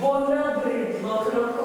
бо набридло трохи.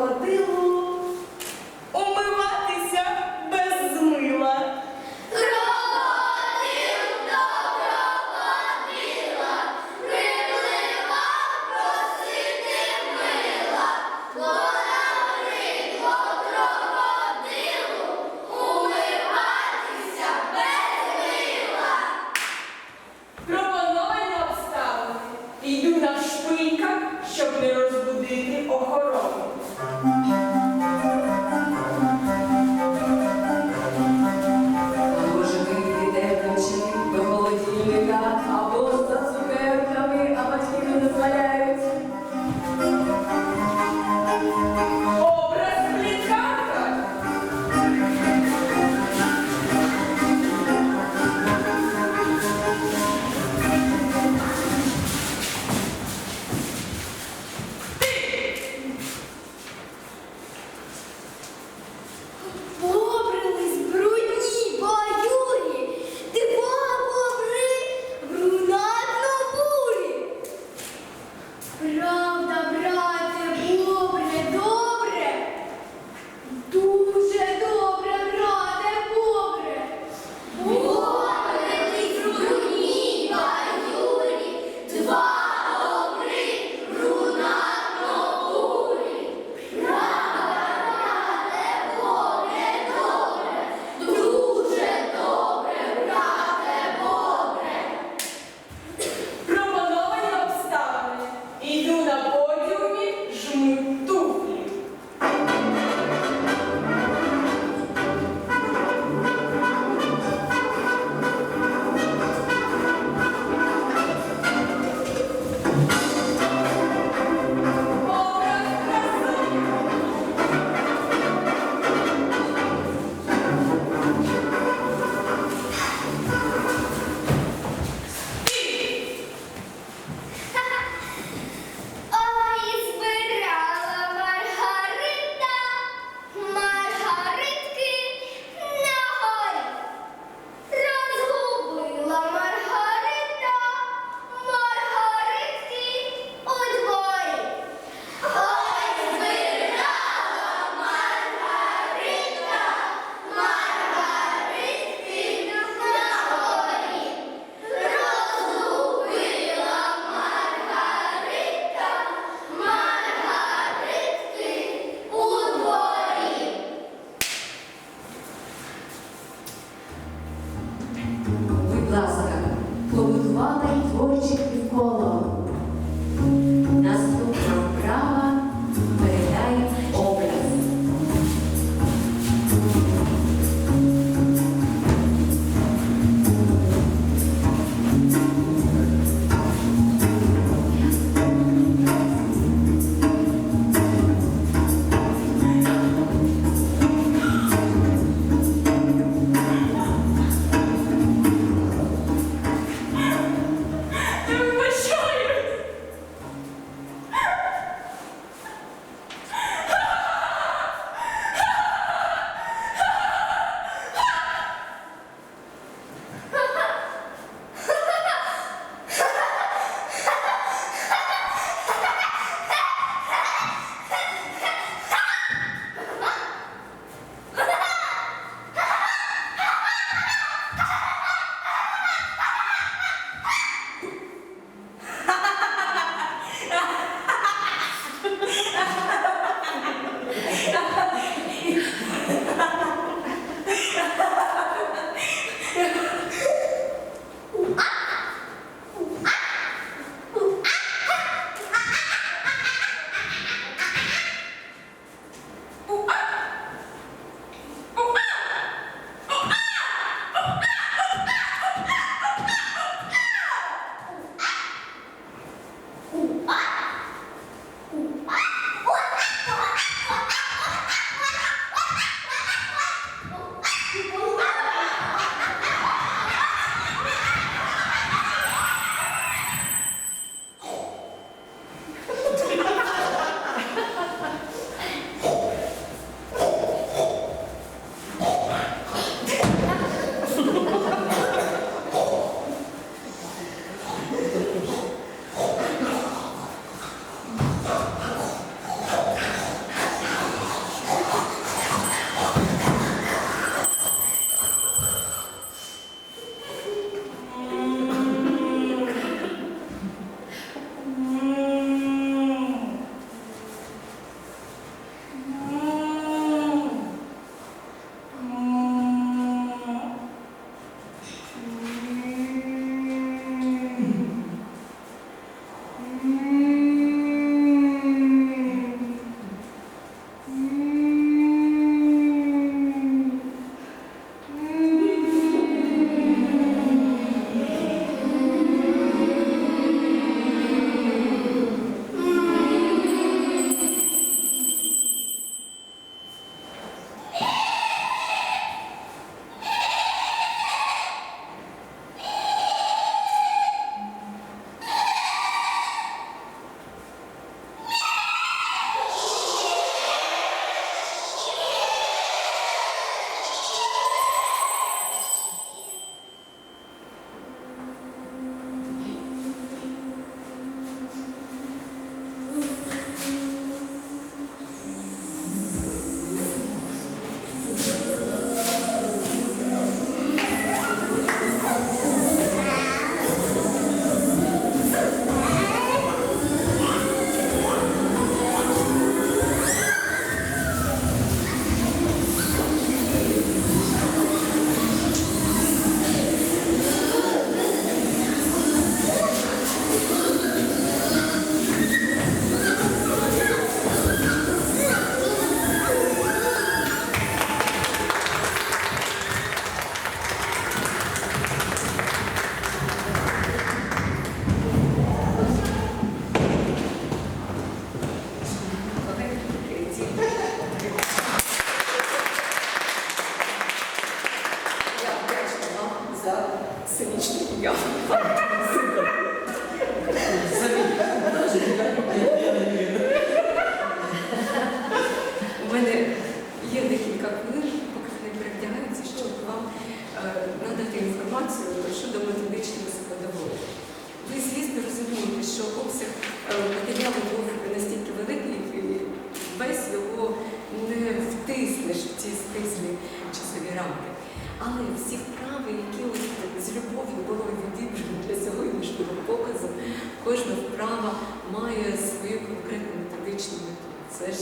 Це ж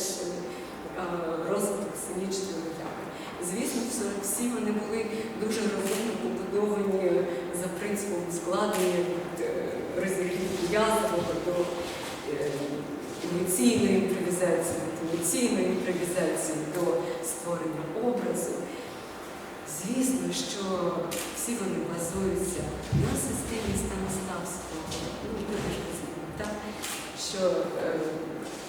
е, розвиток сценічної уяви. Звісно, всі вони були дуже розумно побудовані за принципом складення від е, розігріву язового до е, емоційної імпровізації, від емоційної імпровізації до створення образу. Звісно, що всі вони базуються на системі Станиславського, ну, так? що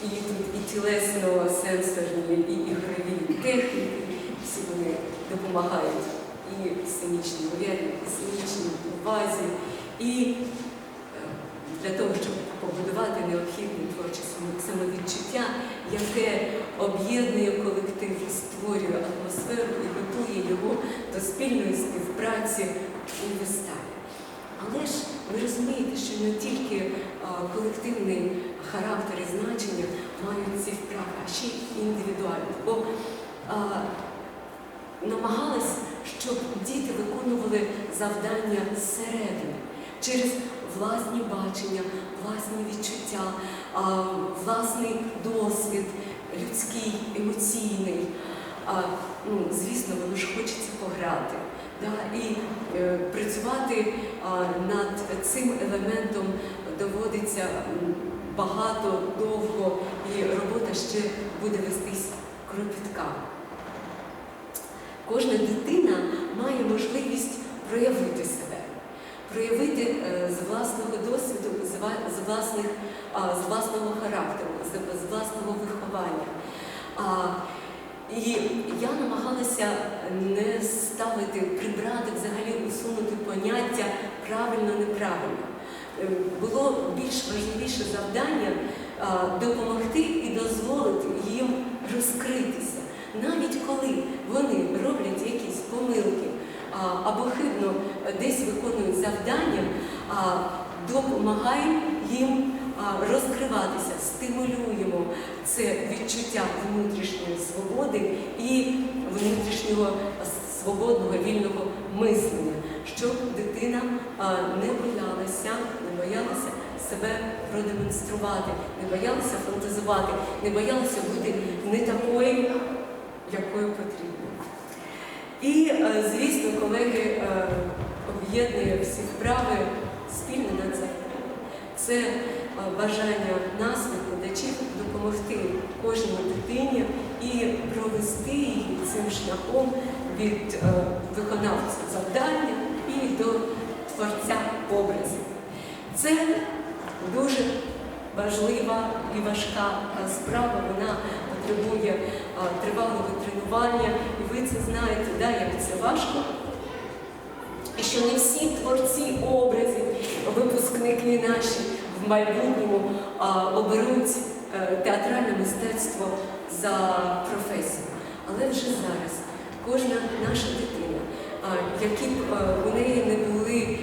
і тут і тілесно-сенсорні, і ігрові техніки, всі вони допомагають і сценічній уяві, і сценічній увазі, і е, для того, щоб побудувати необхідне творче самовідчуття, яке об'єднує колектив, створює атмосферу і готує його до спільної співпраці у виставі. Але ж ви розумієте, що не тільки колективний характер і значення мають ці вправи, а ще й індивідуальні. Бо а, намагалась, щоб діти виконували завдання зсередини через власні бачення, власні відчуття, а, власний досвід, людський, емоційний. А, ну, звісно, воно ж хочеться пограти. Да? І е, працювати а, над цим елементом доводиться багато, довго, і робота ще буде вестись кропітка. Кожна дитина має можливість проявити себе, проявити е, з власного досвіду, з власних, з власного характеру, з, власного виховання. І я намагалася не ставити, прибрати, взагалі усунути поняття правильно-неправильно. Було більш важливіше завдання допомогти і дозволити їм розкритися. Навіть коли вони роблять якісь помилки або хибно десь виконують завдання, допомагаємо їм розкриватися, стимулюємо це відчуття внутрішньої свободи і внутрішнього свободного вільного мислення, щоб дитина не боялася, не боялася себе продемонструвати, не боялася фантазувати, не боялася бути не такою, якою потрібно. І, е, звісно, колеги е, об'єднує всі вправи спільне надзавдання. Це е, бажання нас, викладачів, допомогти кожній дитині і провести її цим шляхом від виконавця завдання і до творця образів. Це дуже важлива і важка е, справа. Вона потребує е, тривалого тренування, і ви це знаєте, да, як це важко. І що не всі творці образів, випускники наші в майбутньому а, оберуть е, театральне мистецтво за професію. Але вже зараз кожна наша дитина, які б е, у неї не були,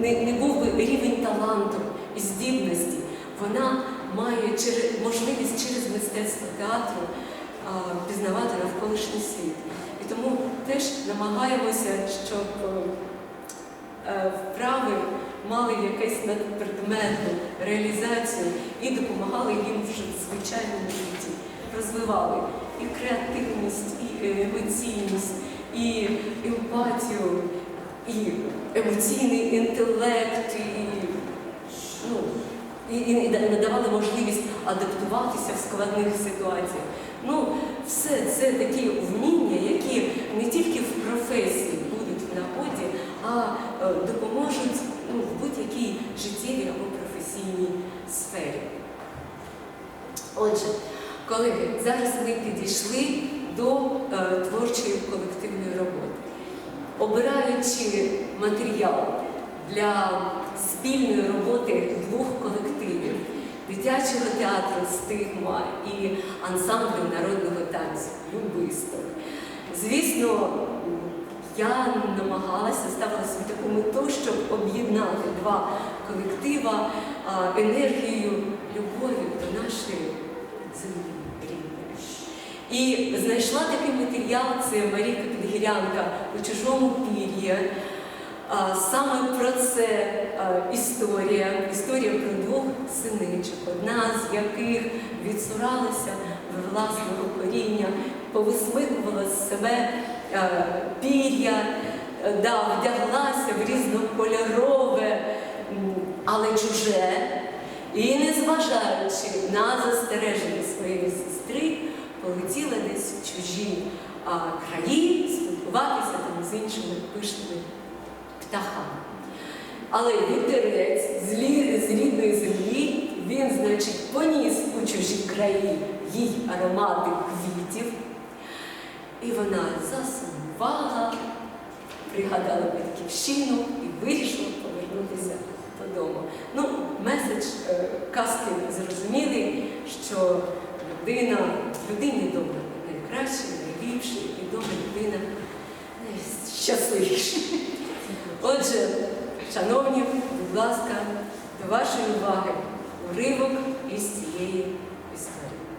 не, не був би рівень таланту і здібності, вона має через, можливість через мистецтво театру а, пізнавати навколишній світ. І тому теж намагаємося, щоб е, е, вправи мали якесь надпредметну реалізацію і допомагали їм вже в звичайному житті, розвивали і креативність, і е, емоційність, і емпатію, і емоційний інтелект, і, ну, і, і надавали можливість адаптуватися в складних ситуаціях. Ну, все це такі вміння, які не тільки в професії будуть в нагоді, а е, допоможуть ну, в будь-якій життєвій або професійній сфері. Отже, колеги, зараз ми підійшли до е, творчої колективної роботи. Обираючи матеріал для спільної роботи двох колективів дитячого театру Стигма і ансамблю народного танцю Любисток. Звісно, я намагалася ставила собі таку мету, щоб об'єднати два колектива енергією любові до нашої землі. І знайшла такий матеріал, це Марійка Підгірянка у чужому пір'ї. Саме про це історія, історія про двох синичок, одна з яких відсуралася в власного коріння, повисмикувала з себе пір'я, да, вдяглася в різнокольорове, але чуже. І, незважаючи на застереження своєї сестри, полетіла десь в чужі а, краї спілкуватися там з іншими пишними птахами. Але вітерець з рідної землі, він, значить, поніс у чужі краї їй аромати квітів. І вона засумувала, пригадала батьківщину і вирішила повернутися додому. Ну, меседж е, казки зрозумілий, що людина, людині добра, найкраще, найліпше, і добра людина найщасливіша. Отже, шановні, будь ласка, до вашої уваги уривок із цієї історії.